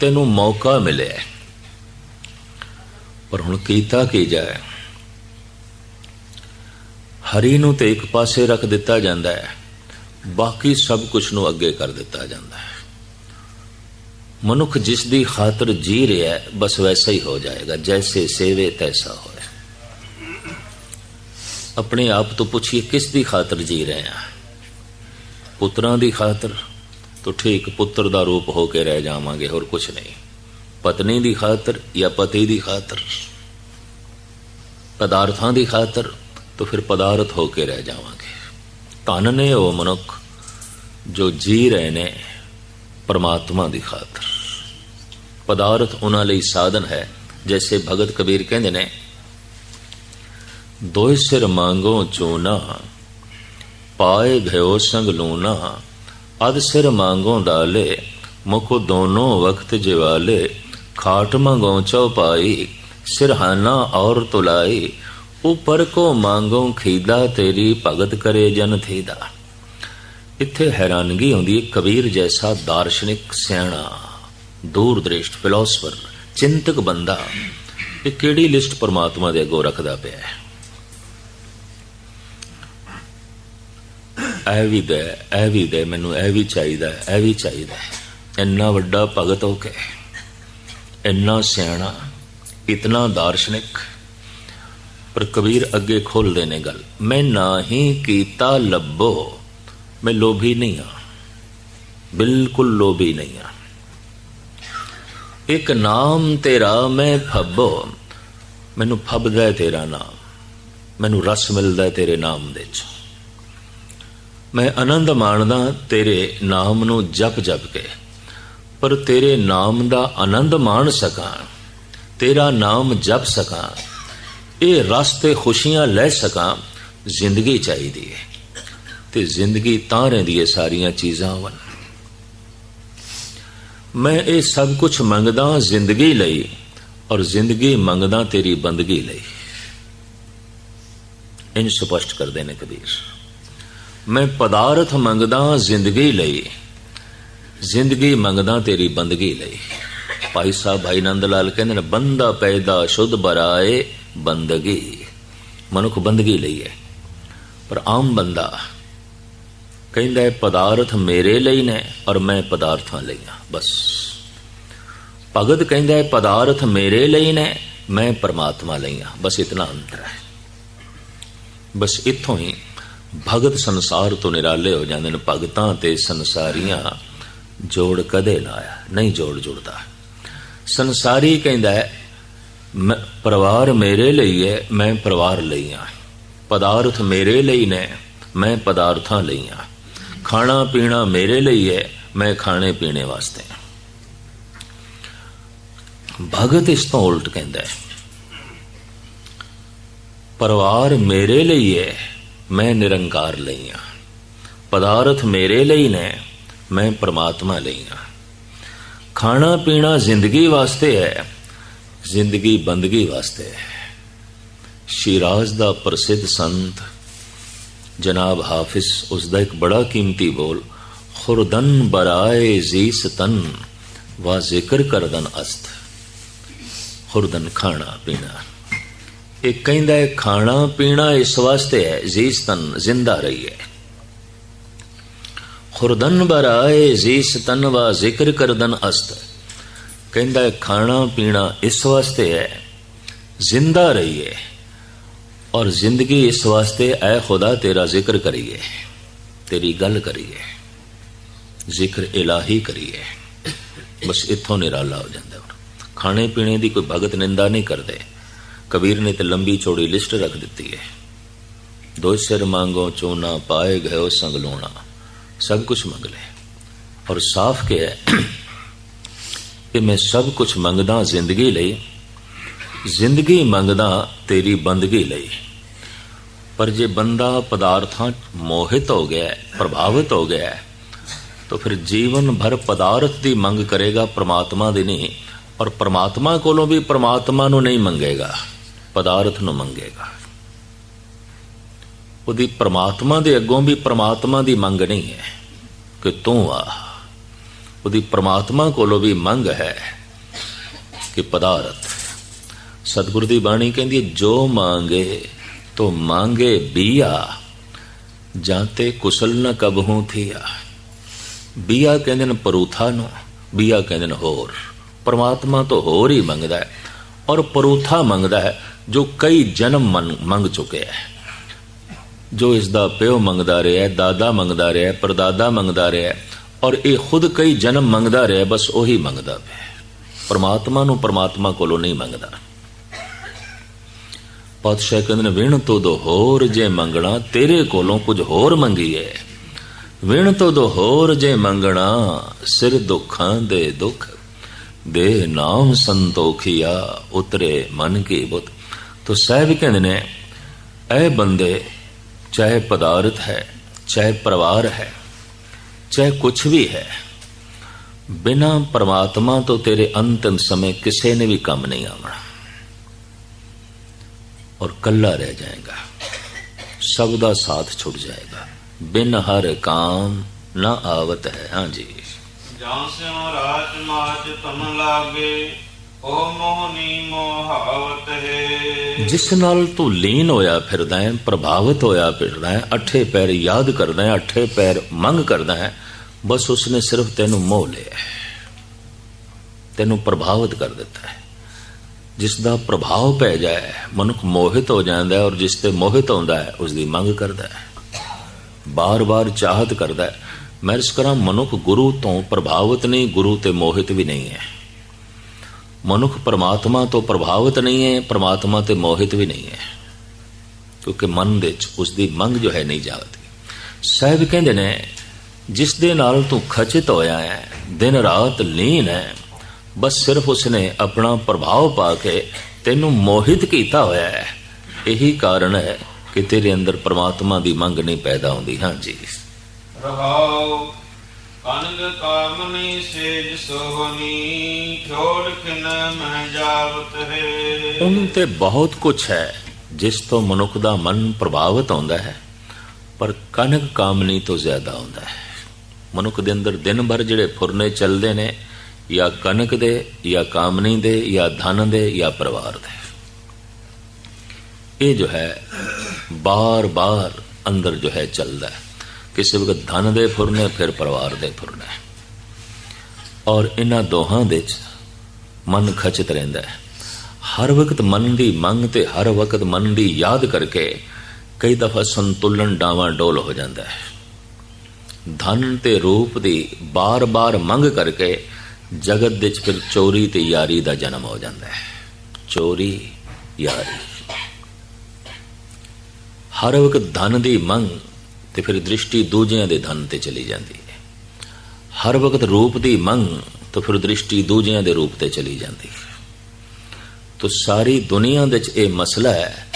ਤੈਨੂੰ ਮੌਕਾ ਮਿਲਿਆ ਪਰ ਹੁਣ ਕੀਤਾ ਕੀ ਜਾਏ? ਹਰੀ ਨੂੰ ਤੇ ਇੱਕ ਪਾਸੇ ਰੱਖ ਦਿੱਤਾ ਜਾਂਦਾ ਹੈ। ਬਾਕੀ ਸਭ ਕੁਝ ਨੂੰ ਅੱਗੇ ਕਰ ਦਿੱਤਾ ਜਾਂਦਾ ਹੈ। ਮਨੁੱਖ ਜਿਸ ਦੀ ਖਾਤਰ ਜੀ ਰਿਹਾ ਹੈ, ਬਸ ਵੈਸਾ ਹੀ ਹੋ ਜਾਏਗਾ। ਜੈਸੇ ਸੇਵੇ ਤੈਸਾ ਹੋਏ ਆਪਣੇ ਆਪ ਤੋਂ ਪੁੱਛੀਏ, ਕਿਸ ਦੀ ਖਾਤਰ ਜੀ ਰਹੇ ਹਾਂ? ਪੁੱਤਰਾਂ ਦੀ ਖਾਤਰ? ਤੋ ਠੀਕ ਪੁੱਤਰ ਦਾ ਰੂਪ ਹੋ ਕੇ ਰਹਿ ਜਾਵਾਂਗੇ, ਹੋਰ ਕੁਝ ਨਹੀਂ। ਪਤਨੀ ਦੀ ਖਾਤਰ ਜਾਂ ਪਤੀ ਦੀ ਖਾਤਰ? ਪਦਾਰਥਾਂ ਦੀ ਖਾਤਰ ਤੋ ਫਿਰ ਪਦਾਰਥ ਹੋ ਕੇ ਰਹਿ ਜਾਵਾਂਗੇ। ਧਨ ਨੇ ਉਹ ਮਨੁੱਖ ਜੋ ਜੀ ਰਹੇ ਨੇ ਪਰਮਾਤਮਾ ਦੀ ਖਾਤਰ। ਪਦਾਰਥ ਉਹਨਾਂ ਲਈ ਸਾਧਨ ਹੈ, ਜੈਸੇ ਭਗਤ ਕਬੀਰ ਕਹਿੰਦੇ ਨੇ, ਦੋਇ ਸਿਰ ਮੰਗੋ ਚੋਨਾ, ਪਾਏ ਭਇਓ ਸੰਗ ਲੂਨਾ ਅਦ ਸਿਰ ਮੰਗੋ ਡਾਲੇ, ਮੁਖ ਦੋਨੋਂ ਵਕਤ ਜਿਵਾਲੇ, ਖਾਟ ਮੰਗੋ ਚਉਪਾਈ ਸਿਰਹਾਨਾ ਔਰ ਤੁਲਾਈ, ਉਪਰ ਕੋ ਮੰਗੋ ਖੀਦਾ ਤੇਰੀ ਭਗਤ ਕਰੇ ਜਨ ਥੀਦਾ। ਇੱਥੇ ਹੈਰਾਨਗੀ ਆਉਂਦੀ ਹੈ ਕਬੀਰ ਜੈਸਾ ਦਾਰਸ਼ਨਿਕ ਸਿਆਣਾ, ਦੂਰਦ੍ਰਿਸ਼ਟ ਫਿਲਾਸਫਰ, ਚਿੰਤਕ ਬੰਦਾ। ਇਹ ਕਿਹੜੀ ਲਿਸਟ ਪਰਮਾਤਮਾ ਦੇ ਅੱਗੋਂ ਰੱਖਦਾ ਪਿਆ ਹੈ? ਇਹ ਵੀ ਦੇ, ਇਹ ਵੀ ਦੇ, ਮੈਨੂੰ ਇਹ ਵੀ ਚਾਹੀਦਾ, ਇਹ ਵੀ ਚਾਹੀਦਾ। ਇੰਨਾ ਵੱਡਾ ਭਗਤ ਹੋ ਕੇ, ਇੰਨਾ ਸਿਆਣਾ, ਇਤਨਾ ਦਾਰਸ਼ਨਿਕ, ਪਰ ਕਬੀਰ ਅੱਗੇ ਖੋਲਦੇ ਨੇ ਗੱਲ। ਮੈਂ ਨਾ ਹੀ ਕੀਤਾ ਲੱਭੋ, ਮੈਂ ਲੋਭੀ ਨਹੀਂ ਆ। ਬਿਲਕੁਲ ਲੋਭੀ ਨਹੀਂ ਆ। ਇੱਕ ਨਾਮ ਤੇਰਾ ਮੈਂ ਫੱਬੋ, ਮੈਨੂੰ ਫੱਬਦਾ ਤੇਰਾ ਨਾਮ। ਮੈਨੂੰ ਰਸ ਮਿਲਦਾ ਤੇਰੇ ਨਾਮ ਦੇ ਚ ਮੈਂ ਆਨੰਦ ਮਾਣਦਾ ਤੇਰੇ ਨਾਮ ਨੂੰ ਜਪ ਜਪ ਕੇ। ਪਰ ਤੇਰੇ ਨਾਮ ਦਾ ਆਨੰਦ ਮਾਣ ਸਕਾਂ, ਤੇਰਾ ਨਾਮ ਜਪ ਸਕਾਂ, ਇਹ ਰਸ ਤੇ ਖੁਸ਼ੀਆਂ ਲੈ ਸਕਾਂ, ਜ਼ਿੰਦਗੀ ਚਾਹੀਦੀ ਹੈ ਤੇ ਜ਼ਿੰਦਗੀ ਤਾਂ ਰਹਿੰਦੀ ਹੈ ਸਾਰੀਆਂ ਚੀਜ਼ਾਂ ਵੱਲ। ਮੈਂ ਇਹ ਸਭ ਕੁਝ ਮੰਗਦਾ ਜ਼ਿੰਦਗੀ ਲਈ, ਔਰ ਜ਼ਿੰਦਗੀ ਮੰਗਦਾ ਤੇਰੀ ਬੰਦਗੀ ਲਈ। ਇੰਜ ਸਪਸ਼ਟ ਕਰਦੇ ਨੇ ਕਬੀਰ। ਮੈਂ ਪਦਾਰਥ ਮੰਗਦਾ ਜ਼ਿੰਦਗੀ ਲਈ। ਜ਼ਿੰਦਗੀ ਮੰਗਦਾ ਤੇਰੀ ਬੰਦਗੀ ਲਈ। ਭਾਈ ਸਾਹਿਬ ਭਾਈ ਨੰਦ ਲਾਲ ਕਹਿੰਦੇ ਨੇ, ਬੰਦਾ ਪੈਦਾ ਸ਼ੁੱਧ ਬਰਾਏ ਬੰਦਗੀ। ਮਨੁੱਖ ਬੰਦਗੀ ਲਈ ਹੈ। ਪਰ ਆਮ ਬੰਦਾ ਕਹਿੰਦਾ ਹੈ, ਪਦਾਰਥ ਮੇਰੇ ਲਈ ਨੇ ਔਰ ਮੈਂ ਪਦਾਰਥਾਂ ਲਈ ਹਾਂ, ਬਸ। ਭਗਤ ਕਹਿੰਦਾ ਹੈ, ਪਦਾਰਥ ਮੇਰੇ ਲਈ ਨੇ, ਮੈਂ ਪਰਮਾਤਮਾ ਲਈ ਹਾਂ। ਬਸ ਇਤਨਾ ਅੰਤਰ ਹੈ। ਬਸ ਇੱਥੋਂ ਹੀ ਭਗਤ ਸੰਸਾਰ ਤੋਂ ਨਿਰਾਲੇ ਹੋ ਜਾਂਦੇ ਨੇ, ਭਗਤਾਂ ਤੇ ਸੰਸਾਰੀਆਂ ਜੋੜ ਕਦੇ ਨਾ ਆਇਆ, ਨਹੀਂ ਜੋੜ ਜੁੜਦਾ। ਸੰਸਾਰੀ ਕਹਿੰਦਾ ਹੈ ਪਰਿਵਾਰ ਮੇਰੇ ਲਈ ਹੈ, ਮੈਂ ਪਰਿਵਾਰ ਲਈ ਹਾਂ। ਪਦਾਰਥ ਮੇਰੇ ਲਈ ਨੇ, ਮੈਂ ਪਦਾਰਥਾਂ ਲਈ ਹਾਂ। ਖਾਣਾ ਪੀਣਾ ਮੇਰੇ ਲਈ ਹੈ, ਮੈਂ ਖਾਣੇ ਪੀਣੇ ਵਾਸਤੇ ਭਗਤ ਇਸ ਤੋਂ ਉਲਟ ਕਹਿੰਦਾ ਹੈ, ਪਰਿਵਾਰ ਮੇਰੇ ਲਈ ਹੈ ਮੈਂ ਨਿਰੰਕਾਰ ਲਈ ਹਾਂ ਪਦਾਰਥ ਮੇਰੇ ਲਈ ਨੇ ਮੈਂ ਪ੍ਰਮਾਤਮਾ ਲਈ ਹਾਂ ਖਾਣਾ ਪੀਣਾ ਜ਼ਿੰਦਗੀ ਵਾਸਤੇ ਹੈ ਜ਼ਿੰਦਗੀ ਬੰਦਗੀ ਵਾਸਤੇ ਹੈ ਸ਼ਿਰਾਜ਼ ਦਾ ਪ੍ਰਸਿੱਧ ਸੰਤ ਜਨਾਬ ਹਾਫਿਜ਼ ਉਸ ਦਾ ਇੱਕ ਬੜਾ ਕੀਮਤੀ ਬੋਲ ਖੁਰਦਨ ਬਰਾਏ ਜ਼ੀਸ ਤਨ ਵਾ ਜ਼ਿਕਰ ਕਰਦਨ ਅਸਤ ਖੁਰਦਨ ਖਾਣਾ ਪੀਣਾ ਇਹ ਕਹਿੰਦਾ ਹੈ, ਖਾਣਾ ਪੀਣਾ ਇਸ ਵਾਸਤੇ ਹੈ ਜ਼ੀਸ ਤਨ ਜ਼ਿੰਦਾ ਰਹੀ ਹੈ। ਖੁਰਦਨ ਬਰਾਏ ਜ਼ੀਸ ਤਨ ਵਾ ਜ਼ਿਕਰ ਕਰਦਨ ਅਸਤ। ਕਹਿੰਦਾ ਹੈ, ਖਾਣਾ ਪੀਣਾ ਇਸ ਵਾਸਤੇ ਹੈ, ਜ਼ਿੰਦਾ ਰਹੀਏ ਔਰ ਜ਼ਿੰਦਗੀ ਇਸ ਵਾਸਤੇ, ਐ ਖੁਦਾ ਤੇਰਾ ਜ਼ਿਕਰ ਕਰੀਏ, ਤੇਰੀ ਗੱਲ ਕਰੀਏ, ਜ਼ਿਕਰ ਇਲਾਹੀ ਕਰੀਏ। ਬਸ ਇੱਥੋਂ ਨਿਰਾਲਾ ਹੋ ਜਾਂਦਾ ਖਾਣੇ ਪੀਣੇ ਦੀ ਕੋਈ ਭਗਤ ਨਿੰਦਾ ਨਹੀਂ ਕਰਦੇ। ਕਬੀਰ ਨੇ ਤੇ ਲੰਬੀ ਚੌੜੀ ਲਿਸਟ ਰੱਖ ਦਿੱਤੀ ਹੈ। ਦੋ ਸਿਰ ਮੰਗੋ ਚੋਨਾ ਪਾਏ ਗਇਓ ਸੰਗ ਲੋਣਾ, ਸਭ ਕੁਝ ਮੰਗ ਲੈ ਔਰ ਸਾਫ਼ ਕਿਹਾ ਕਿ ਮੈਂ ਸਭ ਕੁਝ ਮੰਗਦਾ ਜ਼ਿੰਦਗੀ ਲਈ, ਜ਼ਿੰਦਗੀ ਮੰਗਦਾ ਤੇਰੀ ਬੰਦਗੀ ਲਈ। ਪਰ ਜੇ ਬੰਦਾ ਪਦਾਰਥਾਂ ਮੋਹਿਤ ਹੋ ਗਿਆ ਪ੍ਰਭਾਵਿਤ ਹੋ ਗਿਆ ਤਾਂ ਫਿਰ ਜੀਵਨ ਭਰ ਪਦਾਰਥ ਦੀ ਮੰਗ ਕਰੇਗਾ, ਪ੍ਰਮਾਤਮਾ ਦੀ ਨਹੀਂ। ਔਰ ਪ੍ਰਮਾਤਮਾ ਕੋਲੋਂ ਵੀ ਪ੍ਰਮਾਤਮਾ ਨੂੰ ਨਹੀਂ ਮੰਗੇਗਾ। ਪਦਾਰਥ ਨੂੰ ਮੰਗੇਗਾ। ਉਹਦੀ ਪ੍ਰਮਾਤਮਾ ਦੇ ਅੱਗੋਂ ਵੀ ਪ੍ਰਮਾਤਮਾ ਦੀ ਮੰਗ ਨਹੀਂ ਹੈ ਕਿ ਤੂੰ ਆ। ਉਹਦੀ ਪ੍ਰਮਾਤਮਾ ਕੋਲੋਂ ਵੀ ਮੰਗ ਹੈ ਕਿ ਪਦਾਰਥ ਸਤਿਗੁਰ ਦੀ ਬਾਣੀ ਕਹਿੰਦੀ ਹੈ, ਜੋ ਮੰਗੇ ਤੋ ਮੰਗੇ ਬੀਆ ਜਾਂ ਤੇ ਕੁਸਲ ਨ ਕਬਹੂ ਥੀਆ। ਬੀਆ ਕਹਿੰਦੇ ਨੇ ਪਰੂਥਾ ਨੂੰ ਬੀਆ ਕਹਿੰਦੇ ਨੇ ਹੋਰ। ਪਰਮਾਤਮਾ ਤੋਂ ਹੋਰ ਹੀ ਮੰਗਦਾ ਹੈ। ਔਰ ਪਰੋਥਾ ਮੰਗਦਾ ਹੈ ਜੋ ਕਈ ਜਨਮ ਮੰਗ- ਚੁੱਕਿਆ ਹੈ। ਜੋ ਇਸ ਦਾ ਪਿਓ ਮੰਗਦਾ ਰਿਹਾ ਹੈ, ਦਾਦਾ ਮੰਗਦਾ ਰਿਹਾ ਹੈ, ਪਰਦਾਦਾ ਮੰਗਦਾ ਰਿਹਾ ਹੈ, ਔਰ ਇਹ ਖੁਦ ਕਈ ਜਨਮ ਮੰਗਦਾ ਰਿਹਾ ਬਸ ਉਹੀ ਮੰਗਦਾ ਪਿਆ ਪਰਮਾਤਮਾ ਨੂੰ ਪਰਮਾਤਮਾ ਕੋਲੋਂ ਨਹੀਂ ਮੰਗਦਾ। ਪਾਤਸ਼ਾਹ ਕਹਿੰਦੇ ਨੇ ਵਿਣ ਤੋਂ ਦੋ ਹੋਰ ਜੇ ਮੰਗਣਾ ਤੇਰੇ ਕੋਲੋਂ ਕੁਝ ਹੋਰ ਮੰਗੀਏ। ਵਿਣ ਤੋਂ ਦੋ ਹੋਰ ਜੇ ਮੰਗਣਾ ਸਿਰ ਦੁੱਖਾਂ ਦੇ ਦੁੱਖ ਦੇਹ ਨਾਮ ਸੰਤੋਖਿਆ ਉਤਰੇ ਮਨ ਕੀ ਬੁੱਤ। ਤੋ ਸਹਿਬ ਕਹਿੰਦੇ ਨੇ, ਐ ਬੰਦੇ ਚਾਹੇ ਪਦਾਰਥ ਹੈ, ਚਾਹੇ ਪਰਿਵਾਰ ਹੈ, ਚਾਹੇ ਕੁਛ ਵੀ ਹੈ, ਬਿਨਾ ਪਰਮਾਤਮਾ ਤੋਂ ਤੇਰੇ ਅੰਤਮ ਸਮੇਂ ਕਿਸੇ ਨੇ ਵੀ ਕੰਮ ਨਹੀਂ ਆਉਣਾ ਔਰ ਕੱਲਾ ਰਹਿ ਜਾਏਗਾ। ਸਭ ਦਾ ਸਾਥ ਛੁੱਟ ਜਾਏਗਾ। ਬਿਨ ਹਰ ਕਾਮ ਨਾ ਆਵਤ ਹੈ। ਹਾਂਜੀ ਜਾਂ ਸਿਉ ਰਾਜ ਮਾਜ ਤਮ ਲਾਗੇ, ਓ ਮੋਹਨੀ ਮੋਹਾਵਤ ਹੈ। ਜਿਸ ਨਾਲ ਤੂੰ ਲੀਨ ਹੋਇਆ ਫਿਰਦਾ ਹੈ, ਪ੍ਰਭਾਵਿਤ ਹੋਇਆ ਫਿਰਦਾ ਹੈ, ਅਠੇ ਪੈਰ ਯਾਦ ਕਰਦਾ ਹੈ, ਅਠੇ ਪੈਰ ਮੰਗ ਕਰਦਾ ਹੈ, ਬਸ ਉਸਨੇ ਸਿਰਫ ਤੈਨੂੰ ਮੋਹ ਲਿਆ ਤੈਨੂੰ ਪ੍ਰਭਾਵਿਤ ਕਰ ਦਿੱਤਾ ਹੈ। ਜਿਸ ਦਾ ਪ੍ਰਭਾਵ ਪੈ ਜਾਏ, ਮਨੁੱਖ ਮੋਹਿਤ ਹੋ ਜਾਂਦਾ ਹੈ ਔਰ ਜਿਸ ਤੇ ਮੋਹਿਤ ਹੁੰਦਾ ਹੈ ਉਸ ਦੀ ਮੰਗ ਕਰਦਾ ਹੈ। ਬਾਰ-ਬਾਰ ਚਾਹਤ ਕਰਦਾ ਹੈ। ਮੈਂ ਇਸ ਕਰਾਂ, ਮਨੁੱਖ ਗੁਰੂ ਤੋਂ ਪ੍ਰਭਾਵਿਤ ਨਹੀਂ, ਗੁਰੂ ਤੇ ਮੋਹਿਤ ਵੀ ਨਹੀਂ ਹੈ। ਮਨੁੱਖ ਪਰਮਾਤਮਾ ਤੋਂ ਪ੍ਰਭਾਵਿਤ ਨਹੀਂ ਹੈ, ਪਰਮਾਤਮਾ ਤੇ ਮੋਹਿਤ ਵੀ ਨਹੀਂ ਹੈ। ਕਿਉਂਕਿ ਮਨ ਵਿੱਚ ਉਸ ਦੀ ਮੰਗ ਜੋ ਹੈ ਨਹੀਂ ਜਾਗਦੀ। ਸਾਹਿਬ ਕਹਿੰਦੇ ਨੇ, ਜਿਸ ਦੇ ਨਾਲ ਤੂੰ ਖਚਿਤ ਹੋਇਆ ਹੈ, ਦਿਨ ਰਾਤ ਲੀਨ ਹੈ, ਬਸ ਸਿਰਫ ਉਸਨੇ ਆਪਣਾ ਪ੍ਰਭਾਵ ਪਾ ਕੇ ਤੈਨੂੰ ਮੋਹਿਤ ਕੀਤਾ ਹੋਇਆ ਹੈ। ਇਹੀ ਕਾਰਨ ਹੈ ਕਿ ਤੇਰੇ ਅੰਦਰ ਪ੍ਰਮਾਤਮਾ ਦੀ ਮੰਗ ਨਹੀਂ ਪੈਦਾ ਹੁੰਦੀ। ਹਾਂਜੀ। ਰਹਾਉ। ਕਨਗ ਕਾਮਨੀ ਸੇਜ ਸੋਹਨੀ ਛੋੜ ਕਿਨ ਮਹਿ ਜਾਵਤ ਹੈ। ਉਹਨੂੰ ਤੇ ਬਹੁਤ ਕੁਝ ਹੈ, ਜਿਸ ਤੋਂ ਮਨੁੱਖ ਦਾ ਮਨ ਪ੍ਰਭਾਵਿਤ ਹੁੰਦਾ ਹੈ, ਪਰ ਕਨਕ ਕਾਮਨੀ ਤੋਂ ਜ਼ਿਆਦਾ ਹੁੰਦਾ ਹੈ। ਮਨੁੱਖ ਦੇ ਅੰਦਰ ਦਿਨ ਭਰ ਜਿਹੜੇ ਫੁਰਨੇ ਚੱਲਦੇ ਨੇ, ਜਾਂ ਕਨਕ ਦੇ, ਜਾਂ ਕਾਮਨੀ ਦੇ, ਜਾਂ ਧਨ ਦੇ, ਜਾਂ ਪਰਿਵਾਰ ਦੇ। ਇਹ ਜੋ ਹੈ, ਬਾਰ-ਬਾਰ ਅੰਦਰ ਜੋ ਹੈ ਚੱਲਦਾ ਹੈ। ਕਿਸੇ ਵਕਤ ਧਨ ਦੇ ਫੁਰਨੇ, ਫਿਰ ਪਰਿਵਾਰ ਦੇ ਫੁਰਨੇ। ਔਰ ਇਹਨਾਂ ਦੋਹਾਂ ਦੇ ਵਿੱਚ ਮਨ ਖਚਿਤ ਰਹਿੰਦਾ ਹੈ। ਹਰ ਵਕਤ ਮਨ ਦੀ ਮੰਗ ਤੇ ਹਰ ਵਕਤ ਮਨ ਦੀ ਯਾਦ ਕਰਕੇ ਕਈ ਦਫਾ ਸੰਤੁਲਨ ਡਾਵਾਂ ਡੋਲ ਹੋ ਜਾਂਦਾ ਹੈ। ਧਨ ਤੇ ਰੂਪ ਦੀ ਬਾਰ-ਬਾਰ ਮੰਗ ਕਰਕੇ ਜਗਤ ਦੇ ਵਿੱਚ ਫਿਰ ਚੋਰੀ ਤੇ ਯਾਰੀ ਦਾ ਜਨਮ ਹੋ ਜਾਂਦਾ ਹੈ। ਚੋਰੀ, ਯਾਰੀ। ਹਰ ਵਕਤ ਧਨ ਦੀ ਮੰਗ ਤੇ ਫਿਰ ਦ੍ਰਿਸ਼ਟੀ ਦੂਜਿਆਂ ਦੇ ਧਨ ਤੇ ਚਲੀ ਜਾਂਦੀ ਹੈ। ਹਰ ਵਕਤ ਰੂਪ ਦੀ ਮੰਗ ਤਾਂ ਫਿਰ ਦ੍ਰਿਸ਼ਟੀ ਦੂਜਿਆਂ ਦੇ ਰੂਪ ਤੇ ਚਲੀ ਜਾਂਦੀ ਹੈ। ਤੋ ਸਾਰੀ ਦੁਨੀਆ ਦੇ ਵਿੱਚ ਇਹ ਮਸਲਾ ਹੈ